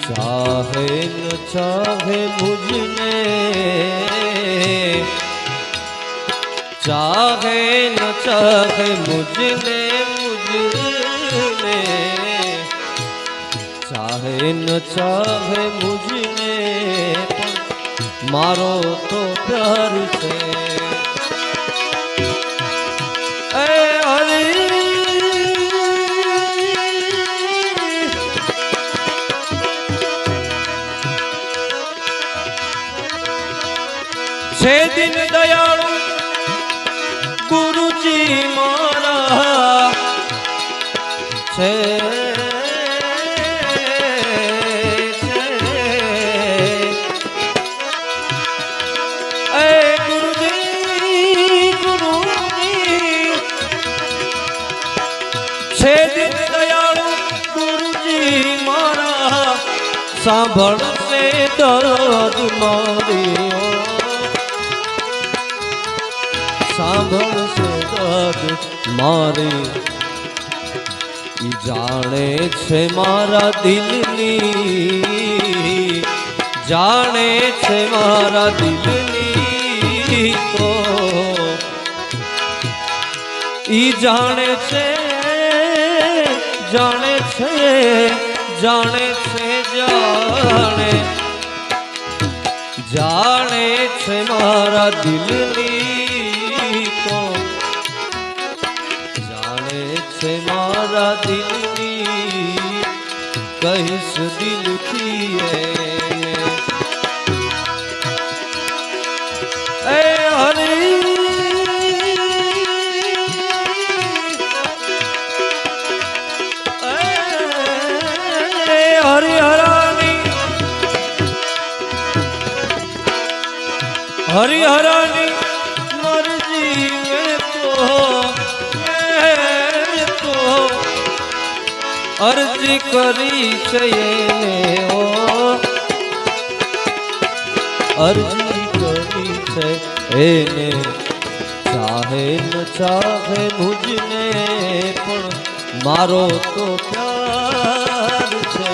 ચાહે ન ચાહે મુજને ચાહે ન ચાહે મુજને મુજને ચાહે ન ચાહે મુજને મારો તો પ્યાર છે છે દિન દયાળુ ગુરુજી મારા છે સાંભળશે દર્દ મારી. સાંભળશે દર્દ મારી ઈ જાણે છે મારા દિલની જાણે છે મારા દિલની તો ઈ જાણે છે જાણે છે જાણે છે જાણે જાણે છે મારા દિલની મારા દિલની કહીશ દિલથી એ હરી હરિહરાની હરિહરાની અરજી કરી છે અરજી કરી છે એને ચાહે ન ચાહે મુજને પણ મારો તો પ્યાર છે.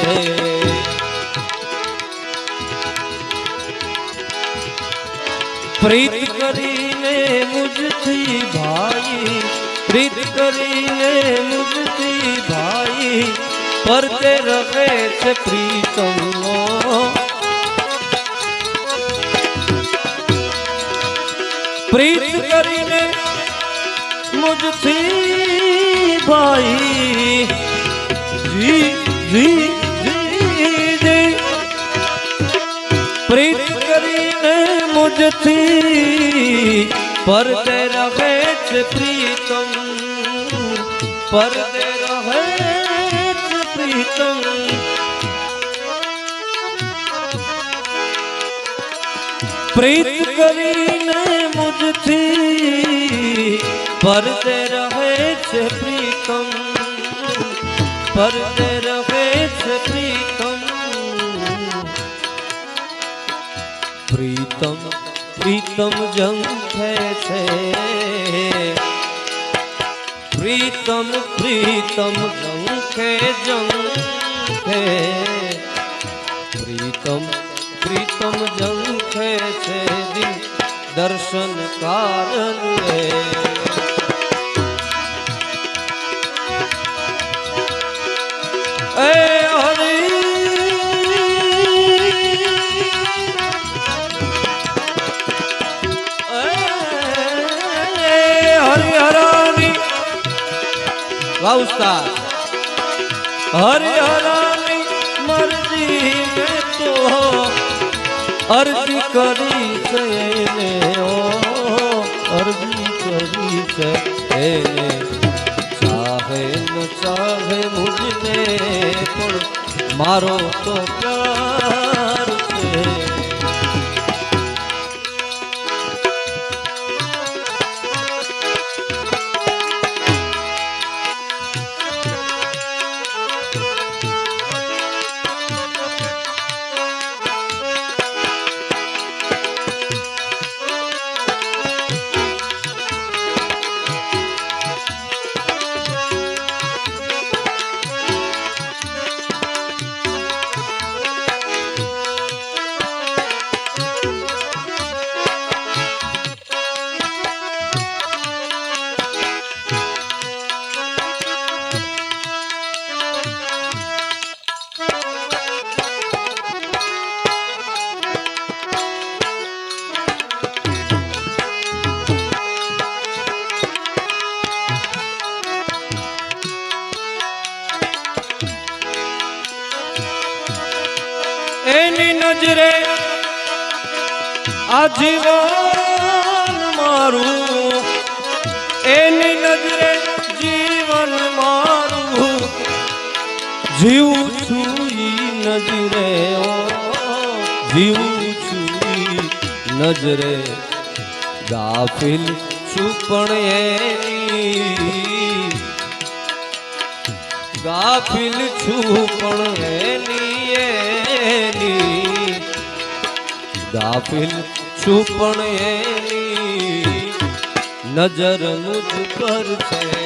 પ્રીત કરીને મુજથી ભાઈ, પ્રીત કરીને મુજથી ભાઈ પરતે રહે છે પ્રીતમનો. પ્રીત કરીને મુજથી ભાઈ, જી જી પ્રીત કરીને મુજથી પરતે રહે છે પ્રીતમ. પરતે પ્રીત કરીને મુજથી પરતે રહે છે પ્રીતમ પરતે રહે છે પ્રીતમ પ્રીતમ પ્રીતમ જંખે છે પ્રીતમ પ્રીતમ જંખે જંખે પ્રીતમ પ્રીતમ જંખે છે દિલ દર્શન કારણ એ હરી હરિહરાની મરજી મેં તો અરજી કરી છે એને અરજી કરી છે એને. ચાહે ન ચાહે મુજને પણ મારો તો પ્યાર એની નજરે જીવન મારું. એની નજરે જીવન મારું. જીવું છું નજરે જીવું છું નજરે. ગાફિલ છું પણ એની. ગાફિલ છું પણ ગાફિલ છું પણ એની નજર મુજ પર છે.